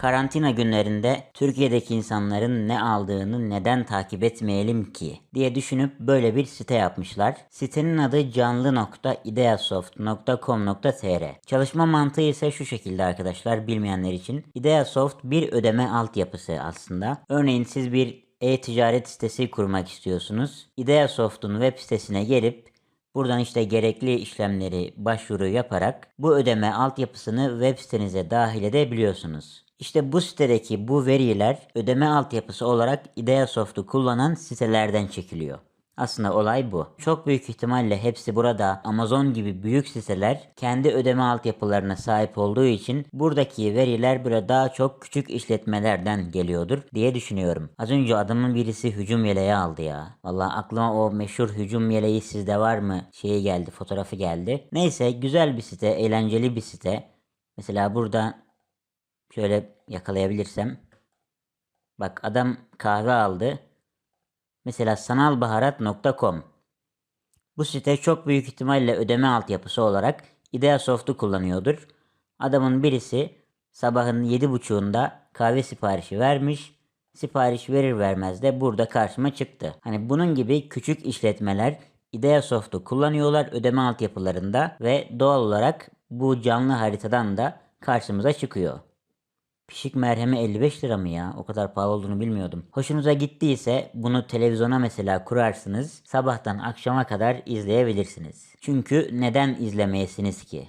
Karantina günlerinde Türkiye'deki insanların ne aldığını neden takip etmeyelim ki diye düşünüp böyle bir site yapmışlar. Sitenin adı canlı.ideasoft.com.tr Çalışma mantığı ise şu şekilde arkadaşlar bilmeyenler için. Ideasoft bir ödeme altyapısı aslında. Örneğin siz bir e-ticaret sitesi kurmak istiyorsunuz. Ideasoft'un web sitesine gelip Buradan işte gerekli işlemleri başvuru yaparak bu ödeme altyapısını web sitenize dahil edebiliyorsunuz. İşte bu sitedeki bu veriler ödeme altyapısı olarak Ideasoft'u kullanan sitelerden çekiliyor. Aslında olay bu. Çok büyük ihtimalle hepsi burada Amazon gibi büyük siteler kendi ödeme altyapılarına sahip olduğu için buradaki veriler böyle daha çok küçük işletmelerden geliyordur diye düşünüyorum. Az önce adamın birisi hücum yeleği aldı ya. Valla aklıma o meşhur hücum yeleği sizde var mı şeyi geldi fotoğrafı geldi. Neyse güzel bir site eğlenceli bir site. Mesela burada şöyle yakalayabilirsem. Bak adam kahve aldı. Mesela sanalbaharat.com Bu site çok büyük ihtimalle ödeme altyapısı olarak Ideasoft'u kullanıyordur. Adamın birisi sabahın 7.30'unda kahve siparişi vermiş. Sipariş verir vermez de burada karşıma çıktı. Hani bunun gibi küçük işletmeler Ideasoft'u kullanıyorlar ödeme altyapılarında ve doğal olarak bu canlı haritadan da karşımıza çıkıyor. Pişik merhemi 55 lira mı ya? O kadar pahalı olduğunu bilmiyordum. Hoşunuza gittiyse bunu televizyona mesela kurarsınız. Sabahtan akşama kadar izleyebilirsiniz. Çünkü neden izlemeyesiniz ki?